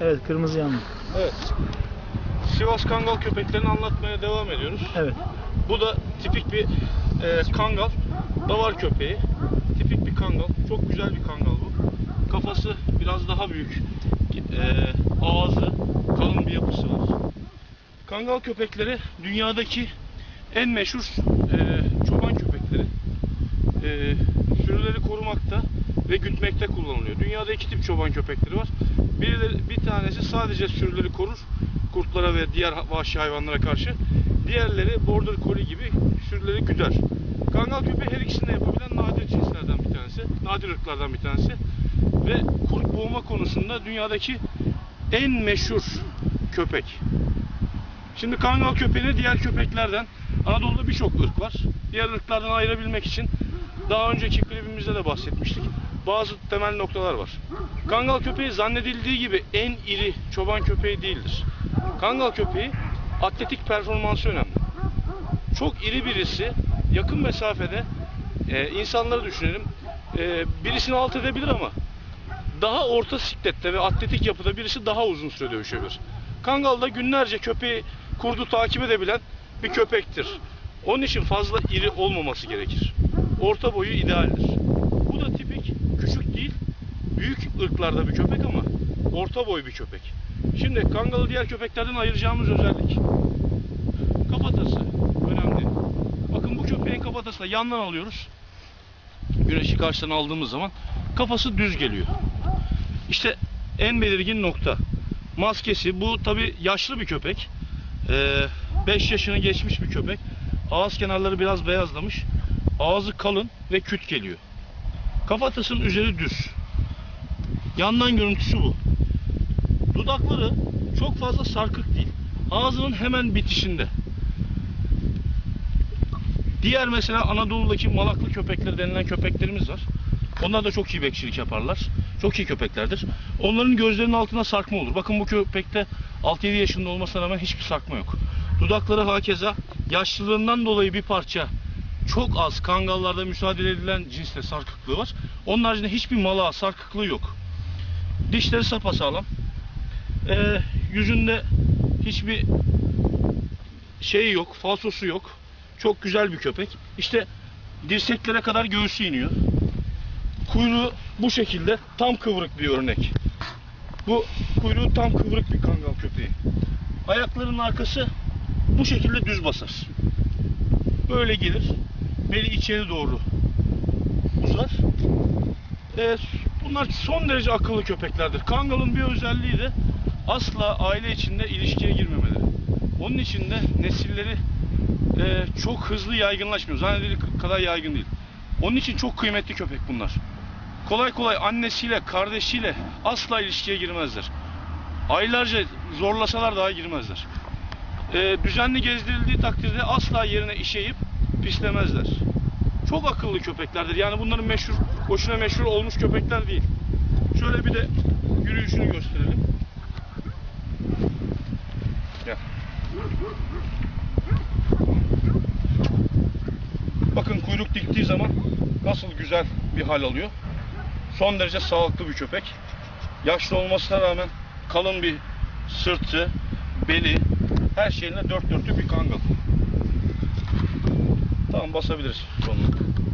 Evet kırmızı yanlı. Evet. Sivas Kangal köpeklerini anlatmaya devam ediyoruz. Evet. Bu da tipik bir e, kangal. Davar köpeği. Tipik bir kangal. Çok güzel bir kangal bu. Kafası biraz daha büyük. E, ağzı kalın bir yapısı var. Kangal köpekleri dünyadaki en meşhur e, çoban köpekleri. E, sürüleri korumakta ve gütmekte kullanılıyor. Dünyada iki tip çoban köpekleri var. Bir, bir tanesi sadece sürüleri korur, kurtlara ve diğer vahşi hayvanlara karşı. Diğerleri border collie gibi sürüleri güder. Kangal köpeği her ikisini de yapabilen nadir cinslerden bir tanesi. Nadir ırklardan bir tanesi. Ve kurt boğma konusunda dünyadaki en meşhur köpek. Şimdi kangal köpeğini diğer köpeklerden Anadolu'da birçok ırk var. Diğer ırklardan ayırabilmek için daha önceki klibimizde de bahsetmiştik. Bazı temel noktalar var. Kangal köpeği zannedildiği gibi en iri çoban köpeği değildir. Kangal köpeği atletik performansı önemli. Çok iri birisi yakın mesafede e, insanları düşünelim. E, birisini alt edebilir ama daha orta siklette ve atletik yapıda birisi daha uzun süre dövüşebilir. Kangal da günlerce köpeği kurdu takip edebilen bir köpektir. Onun için fazla iri olmaması gerekir. Orta boyu idealdir. Bu da tipik küçük değil, büyük ırklarda bir köpek ama orta boy bir köpek. Şimdi kangalı diğer köpeklerden ayıracağımız özellik. Kafatası önemli. Bakın bu köpeğin kafatasını yandan alıyoruz. Güneşi karşıdan aldığımız zaman kafası düz geliyor. İşte en belirgin nokta. Maskesi bu tabi yaşlı bir köpek. 5 yaşını geçmiş bir köpek. Ağız kenarları biraz beyazlamış. Ağzı kalın ve küt geliyor. Kafatasının üzeri düz. Yandan görüntüsü bu. Dudakları çok fazla sarkık değil. Ağzının hemen bitişinde. Diğer mesela Anadolu'daki malaklı köpekleri denilen köpeklerimiz var. Onlar da çok iyi bekçilik yaparlar. Çok iyi köpeklerdir. Onların gözlerinin altına sarkma olur. Bakın bu köpekte 6-7 yaşında olmasına rağmen hiçbir sarkma yok. Dudakları hakeza yaşlılığından dolayı bir parça çok az kangallarda müsaade edilen cinste sarkıklığı var. Onun haricinde hiçbir mala sarkıklığı yok. Dişleri sapasağlam. Ee, yüzünde hiçbir şey yok, falsosu yok. Çok güzel bir köpek. İşte dirseklere kadar göğsü iniyor. Kuyruğu bu şekilde tam kıvrık bir örnek. Bu kuyruğu tam kıvrık bir kangal köpeği. Ayaklarının arkası bu şekilde düz basar. Böyle gelir. Beli içeri doğru uzar. Ee, bunlar son derece akıllı köpeklerdir. Kangalın bir özelliği de asla aile içinde ilişkiye girmemeleri. Onun için de nesilleri e, çok hızlı yaygınlaşmıyor. Zannedildiği kadar yaygın değil. Onun için çok kıymetli köpek bunlar. Kolay kolay annesiyle, kardeşiyle asla ilişkiye girmezler. Aylarca zorlasalar daha girmezler. E, düzenli gezdirildiği takdirde asla yerine işeyip pislemezler. Çok akıllı köpeklerdir. Yani bunların meşhur, boşuna meşhur olmuş köpekler değil. Şöyle bir de yürüyüşünü gösterelim. Bakın kuyruk diktiği zaman nasıl güzel bir hal alıyor. Son derece sağlıklı bir köpek. Yaşlı olmasına rağmen kalın bir sırtı, beli, her şeyine dört dörtlük bir kangal. Tamam basabiliriz sonuna.